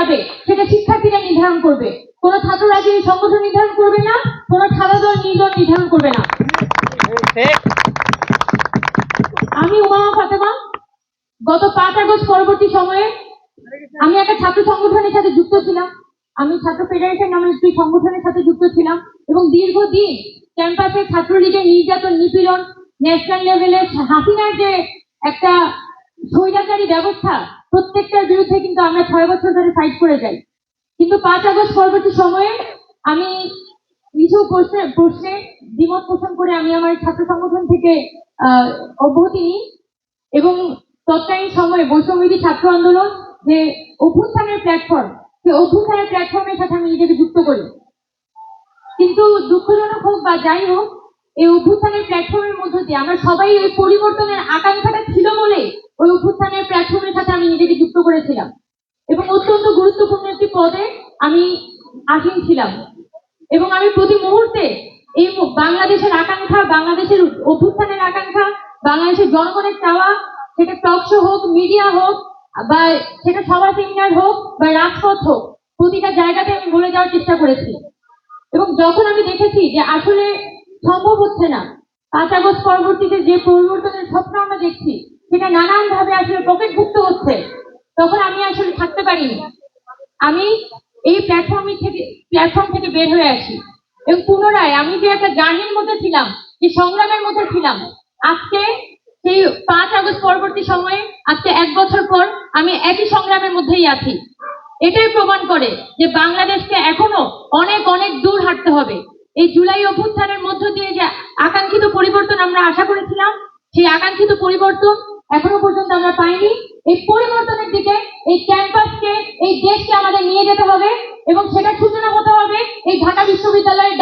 যাবে, সেটা শিক্ষার্থীরা নির্ধারণ করবে। কোনো ছাত্র রাজনীতি সংগঠন নির্ধারণ করবে না, কোনো ছাত্র দল নির্দল নির্ধারণ করবে না। আমি উমামা ফাতেমা, গত পাঁচ আগস্ট পরবর্তী সময়ে আমি একটা ছাত্র সংগঠনের সাথে যুক্ত ছিলাম। আমি ছাত্র ফেডারেশন নামের একটি সংগঠনের সাথে যুক্ত ছিলাম এবং দীর্ঘদিন ক্যাম্পাসে ছাত্রলীগের নির্যাতন, নিপীড়ন, ন্যাশনাল লেভেলে হাসিনার যে একটা স্বৈরাচারী ব্যবস্থা প্রত্যেকটার বিরুদ্ধে কিন্তু আমরা ছয় বছর ধরে ফাইট করে যাই। কিন্তু পাঁচ আগস্ট পরবর্তী সময়ে আমি কিছু প্রশ্নে প্রশ্নে দ্বিমত পোষণ করে আমি আমার ছাত্র সংগঠন থেকে অব্যাহতি নিই এবং তৎকালীন সময়ে বৈষম্যবিধি ছাত্র আন্দোলন যে অভ্যুত্থানের প্ল্যাটফর্ম সেই অভ্যুত্থানের প্ল্যাটফর্মের সাথে আমি নিজেকে যুক্ত করি। কিন্তু দুঃখজনক হোক বা যাই হোক, এই অভ্যুত্থানের প্ল্যাটফর্মের মধ্য দিয়ে আমরা সবাই ওই পরিবর্তনের আকাঙ্ক্ষাটা ছিল বলে ওই অভ্যুত্থানের প্ল্যাটফর্মের সাথে আমি নিজেকে যুক্ত করেছিলাম। এবং অত্যন্ত গুরুত্বপূর্ণ একটি পদে আমি আসীন ছিলাম। এবং আমি প্রতি মুহূর্তে এই বাংলাদেশের আকাঙ্ক্ষা, বাংলাদেশের অভ্যুত্থানের আকাঙ্ক্ষা, বাংলাদেশের জনগণের চাওয়া, সেটা টক শো হোক, মিডিয়া হোক, বা সেটা সভা সেমিনার হোক, বা রাজপথ হোক, প্রতিটা জায়গাতে আমি বলে যাওয়ার চেষ্টা করেছি। এবং যখন আমি দেখেছি যে আসলে সম্ভব হচ্ছে না, পাঁচ আগস্ট পরবর্তীতে যে পরিবর্তনের স্বপ্ন আমরা দেখছি সেটা নানান ভাবে আসলে পকেটভুক্ত হচ্ছে, তখন আমি আসলে থাকতে পারিনি। আমি এই প্ল্যাটফর্ম থেকে প্ল্যাটফর্ম থেকে বের হয়ে আসি। এবং পুনরায় আমি যে একটা জার্নির মধ্যে ছিলাম, যে সংগ্রামের মধ্যে ছিলাম, আজকে সেই পাঁচ আগস্ট পরবর্তী সময়ে, আজকে এক বছর পর আমি একই সংগ্রামের মধ্যেই আছি। এটাই প্রমাণ করে যে বাংলাদেশকে এখনও অনেক অনেক দূর হাঁটতে হবে। এই জুলাই অভ্যুত্থানের মধ্য দিয়ে যে আকাঙ্ক্ষিত পরিবর্তন আমরা আশা করেছিলাম, সেই আকাঙ্ক্ষিত পরিবর্তন এখনও পর্যন্ত আমরা পাইনি। এই পরিবর্তনের দিকে, এই ক্যাম্পাসকে, এই দেশকে আমাদের নিয়ে যেতে হবে এবং সেটার সূচনা হতে হবে এই ঢাকা বিশ্ববিদ্যালয়ের